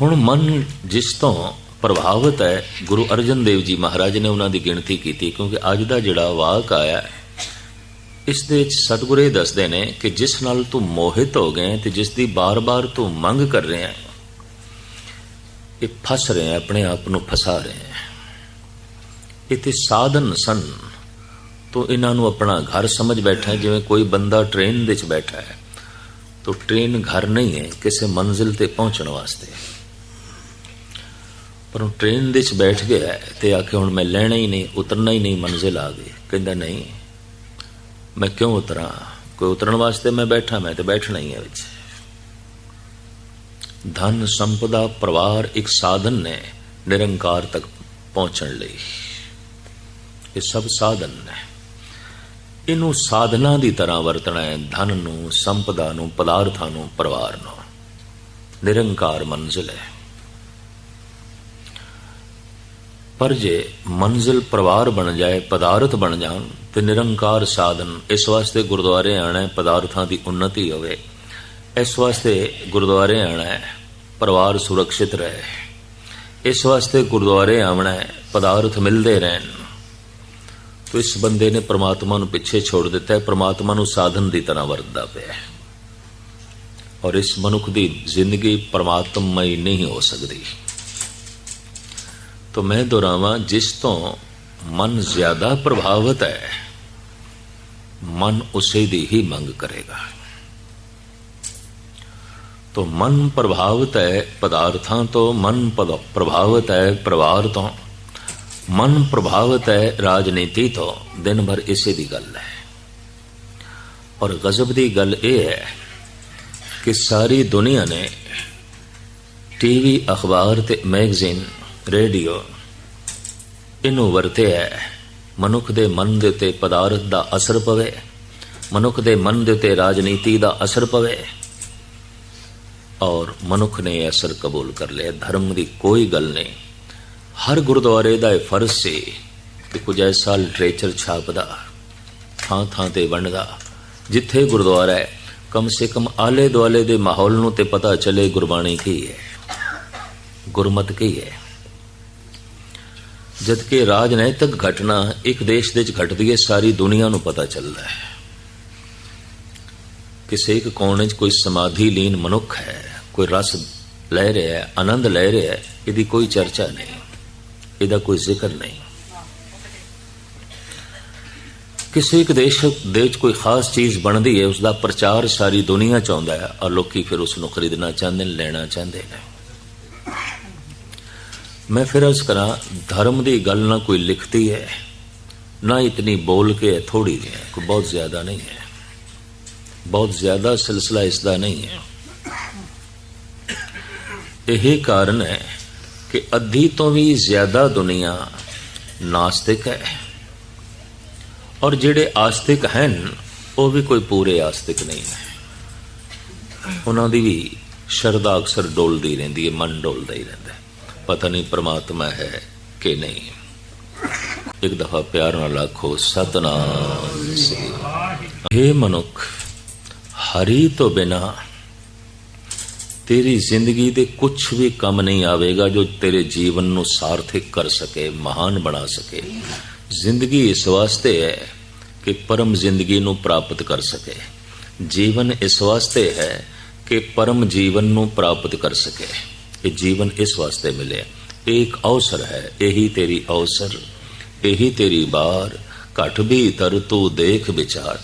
ਹੁਣ ਮਨ ਜਿਸ ਤੋਂ ਪ੍ਰਭਾਵਿਤ ਹੈ ਗੁਰੂ ਅਰਜਨ ਦੇਵ ਜੀ ਮਹਾਰਾਜ ਨੇ ਉਹਨਾਂ ਦੀ ਗਿਣਤੀ ਕੀਤੀ ਕਿਉਂਕਿ ਅੱਜ ਦਾ ਜਿਹੜਾ ਵਾਕ ਆਇਆ ਹੈ, ਇਸ ਦੇ ਵਿੱਚ ਸਤਿਗੁਰੇ ਦੱਸਦੇ ਨੇ ਕਿ ਜਿਸ ਨਾਲ ਤੂੰ ਮੋਹਿਤ ਹੋ ਗਏ ਤੇ ਜਿਸ ਦੀ ਬਾਰ-ਬਾਰ ਤੂੰ ਮੰਗ ਕਰ ਰਿਹਾ ਹੈ ਇਹ ਫਸ ਰਹੇ ਹੈ ਆਪਣੇ ਆਪ ਨੂੰ ਫਸਾ ਰਹੇ ਹੈ ਇਹ ਤੇ ਸਾਧਨ ਸਨ, ਤੂੰ ਇਹਨਾਂ ਨੂੰ ਆਪਣਾ ਘਰ ਸਮਝ ਬੈਠਾ ਜਿਵੇਂ ਕੋਈ ਬੰਦਾ ਟ੍ਰੇਨ ਦੇ ਵਿੱਚ ਬੈਠਾ ਹੈ। ਤੋ ਟ੍ਰੇਨ ਘਰ ਨਹੀਂ ਹੈ, ਕਿਸੇ ਮੰਜ਼ਿਲ ਤੇ ਪਹੁੰਚਣ ਵਾਸਤੇ। ਪਰ ਉਹ ਟ੍ਰੇਨ ਦੇ ਵਿੱਚ ਬੈਠ ਗਿਆ ਹੈ ਆ ਕੇ ਹੁਣ ਮੈਂ ਲੈਣਾ ਹੀ ਨਹੀਂ, ਉਤਰਨਾ ਹੀ ਨਹੀਂ, ਮੰਜ਼ਿਲ ਆ ਗਈ। ਕਹਿੰਦਾ, ਨਹੀਂ, ਮੈਂ ਕਿਉਂ ਉਤਰਾਂ? ਕੋਈ ਉਤਰਨ ਵਾਸਤੇ ਮੈਂ ਬੈਠਾ, ਮੈਂ ਤੇ ਬੈਠਣਾ ਹੀ ਹੈ ਵਿੱਚ। ਧਨ ਸੰਪਦਾ ਪਰਿਵਾਰ ਇੱਕ ਸਾਧਨ ਨੇ ਨਿਰੰਕਾਰ ਤੱਕ ਪਹੁੰਚਣ ਲਈ ਇਹ ਸਭ ਸਾਧਨ ਨੇ ਇਹਨੂੰ ਸਾਧਨਾ ਦੀ ਤਰ੍ਹਾਂ ਵਰਤਣਾ ਹੈ ਧਨ ਨੂੰ ਸੰਪਦਾ ਨੂੰ ਪਦਾਰਥਾਂ ਨੂੰ ਪਰਿਵਾਰ ਨੂੰ ਨਿਰੰਕਾਰ ਮੰਜ਼ਿਲ ਹੈ ਪਰ ਜੇ ਮੰਜ਼ਿਲ ਪਰਿਵਾਰ ਬਣ ਜਾਏ ਪਦਾਰਥ ਬਣ ਜਾਣ ਤੇ ਨਿਰੰਕਾਰ ਸਾਧਨ ਇਸ ਵਾਸਤੇ ਗੁਰਦੁਆਰੇ ਆਣਾ ਪਦਾਰਥਾਂ ਦੀ ਉન્નਤੀ ਹੋਵੇ ਇਸ ਵਾਸਤੇ ਗੁਰਦੁਆਰੇ ਆਣਾ ਹੈ, ਪਰਿਵਾਰ ਸੁਰੱਖਿਅਤ ਰਹੇ। ਇਸ ਵਾਸਤੇ ਗੁਰਦੁਆਰੇ ਆਉਣਾ ਹੈ, ਪਦਾਰਥ ਮਿਲਦੇ ਰਹਿਣ। ਤੋ ਇਸ ਬੰਦੇ ਨੇ ਪ੍ਰਮਾਤਮਾ ਨੂੰ ਪਿੱਛੇ ਛੋੜ ਦਿੱਤਾ ਹੈ, ਪ੍ਰਮਾਤਮਾ ਨੂੰ ਸਾਧਨ ਦੀ ਤਰ੍ਹਾਂ ਵਰਤਦਾ ਪਿਆ ਹੈ। ਔਰ ਇਸ ਮਨੁੱਖ ਦੀ ਜ਼ਿੰਦਗੀ ਪਰਮਾਤਮਮਈ ਨਹੀਂ ਹੋ ਸਕਦੀ। ਤੋ ਮੈਂ ਦੁਹਰਾਵਾਂ, ਜਿਸ ਤੋਂ ਮਨ ਜ਼ਿਆਦਾ ਪ੍ਰਭਾਵਿਤ ਹੈ, ਮਨ ਉਸੇ ਦੀ ਹੀ ਮੰਗ ਕਰੇਗਾ। ਤੋ ਮਨ ਪ੍ਰਭਾਵਿਤ ਹੈ ਪਦਾਰਥਾਂ ਤੋਂ, ਮਨ ਪਦ- ਪ੍ਰਭਾਵਿਤ ਹੈ ਪਰਿਵਾਰ ਤੋਂ। ਮਨ ਪ੍ਰਭਾਵਿਤ ਹੈ ਰਾਜਨੀਤੀ ਤੋਂ। ਦਿਨ ਭਰ ਇਸੇ ਦੀ ਗੱਲ ਹੈ। ਔਰ ਗਜ਼ਬ ਦੀ ਗੱਲ ਇਹ ਹੈ ਕਿ ਸਾਰੀ ਦੁਨੀਆ ਨੇ ਟੀਵੀ ਅਖਬਾਰ ਤੇ ਮੈਗਜ਼ੀਨ, ਰੇਡੀਓ, ਇਹਨੂੰ ਵਰਤਿਆ ਹੈ। ਮਨੁੱਖ ਦੇ ਮਨ ਦੇ ਉੱਤੇ ਪਦਾਰਥ ਦਾ ਅਸਰ ਪਵੇ। ਮਨੁੱਖ ਦੇ ਮਨ ਦੇ ਉੱਤੇ ਰਾਜਨੀਤੀ ਦਾ ਅਸਰ ਪਵੇ। ਔਰ ਮਨੁੱਖ ਨੇ ਇਹ ਅਸਰ ਕਬੂਲ ਕਰ ਲਿਆ। ਧਰਮ ਦੀ ਕੋਈ ਗੱਲ ਨਹੀਂ। ਹਰ ਗੁਰਦੁਆਰੇ ਦਾ ਇਹ ਫਰਜ਼ ਸੀ ਕਿ ਕੁਝ ਐਸਾ ਲਿਟਰੇਚਰ ਛਾਪਦਾ ਥਾਂ ਥਾਂ ਤੇ ਵੰਡਦਾ, ਜਿੱਥੇ ਗੁਰਦੁਆਰਾ ਹੈ। ਕਮ ਸੇ ਕਮ ਆਲੇ ਦੁਆਲੇ ਦੇ ਮਾਹੌਲ ਨੂੰ ਤੇ ਪਤਾ ਚਲੇ ਗੁਰਬਾਣੀ ਕੀ ਹੈ, ਗੁਰਮਤ ਕੀ ਹੈ। ਜਦ ਕਿ ਰਾਜਨੈਤਿਕ ਘਟਨਾ ਇੱਕ ਦੇਸ਼ ਦੇ ਵਿੱਚ ਘਟਦੀ ਹੈ, ਸਾਰੀ ਦੁਨੀਆ ਨੂੰ ਪਤਾ ਚੱਲਦਾ ਹੈ। ਕਿਸੇ ਇੱਕ ਕੋਨੇ 'ਚ ਕੋਈ ਸਮਾਧੀ ਲੀਨ ਮਨੁੱਖ ਹੈ। ਕੋਈ ਰਸ ਲੈ ਰਿਹਾ ਹੈ, ਆਨੰਦ ਲੈ ਰਿਹਾ ਹੈ, ਇਹਦੀ ਕੋਈ ਚਰਚਾ ਨਹੀਂ, ਇਹਦਾ ਕੋਈ ਜ਼ਿਕਰ ਨਹੀਂ। ਕਿਸੇ ਇੱਕ ਦੇਸ਼ ਦੇ ਵਿੱਚ ਕੋਈ ਖਾਸ ਚੀਜ਼ ਬਣਦੀ ਹੈ ਉਸ ਦਾ ਪ੍ਰਚਾਰ ਸਾਰੀ ਦੁਨੀਆ ਚਾਹੁੰਦਾ ਹੈ, ਔਰ ਲੋਕੀ ਫਿਰ ਉਸ ਨੂੰ ਖਰੀਦਣਾ ਚਾਹੁੰਦੇ ਨੇ, ਲੈਣਾ ਚਾਹੁੰਦੇ ਨੇ। ਮੈਂ ਫਿਰ ਅਰਜ਼ ਕਰਾਂ, ਧਰਮ ਦੀ ਗੱਲ ਨਾ ਕੋਈ ਲਿਖਤੀ ਹੈ, ਨਾ ਇਤਨੀ ਬੋਲ ਕੇ ਥੋੜੀ ਜਿਹੀ ਕੋਈ ਬਹੁਤ ਜ਼ਿਆਦਾ ਨਹੀਂ ਹੈ। ਬਹੁਤ ਜ਼ਿਆਦਾ ਸਿਲਸਿਲਾ ਇਸ ਦਾ ਨਹੀਂ ਹੈ। ਇਹ ਕਾਰਨ ਹੈ ਕਿ ਅੱਧੀ ਤੋਂ ਵੀ ਜ਼ਿਆਦਾ ਦੁਨੀਆ ਨਾਸਤਿਕ ਹੈ। ਔਰ ਜਿਹੜੇ ਆਸਤਿਕ ਹਨ, ਉਹ ਵੀ ਕੋਈ ਪੂਰੇ ਆਸਤਿਕ ਨਹੀਂ ਹੈ। ਉਹਨਾਂ ਦੀ ਵੀ ਸ਼ਰਧਾ ਅਕਸਰ ਡੋਲਦੀ ਰਹਿੰਦੀ ਹੈ, ਮਨ ਡੋਲਦਾ ਹੀ ਰਹਿੰਦਾ ਪਤਾ ਨਹੀਂ ਪ੍ਰਮਾਤਮਾ ਹੈ ਕਿ ਨਹੀਂ। ਇੱਕ ਦਫਾ ਪਿਆਰ ਨਾਲ ਆਖੋ, ਸਤਨਾਮ ਸ੍ਰੀ हे ਮਨੁੱਖ, ਹਰੀ ਤੋਂ ਬਿਨਾ ਤੇਰੀ ਜ਼ਿੰਦਗੀ ਦੇ ਕੁਝ ਵੀ ਕੰਮ ਨਹੀਂ ਆਵੇਗਾ ਜੋ ਤੇਰੇ ਜੀਵਨ ਨੂੰ ਸਾਰਥਿਕ ਕਰ ਸਕੇ, ਮਹਾਨ ਬਣਾ ਸਕੇ। ਜ਼ਿੰਦਗੀ ਇਸ ਵਾਸਤੇ ਹੈ ਕਿ ਪਰਮ ਜ਼ਿੰਦਗੀ ਨੂੰ ਪ੍ਰਾਪਤ ਕਰ ਸਕੇ। ਜੀਵਨ ਇਸ ਵਾਸਤੇ ਹੈ ਕਿ ਪਰਮ ਜੀਵਨ ਨੂੰ ਪ੍ਰਾਪਤ ਕਰ ਸਕੇ। ਇਹ ਜੀਵਨ ਇਸ ਵਾਸਤੇ ਮਿਲਿਆ। ਇਹ ਇੱਕ ਅਵਸਰ ਹੈ, ਇਹੀ ਤੇਰੀ ਅਵਸਰ, ਇਹੀ ਤੇਰੀ ਬਾਰ ਘਟ ਵੀ ਤਰ ਤੂੰ ਦੇਖ ਵਿਚਾਰ।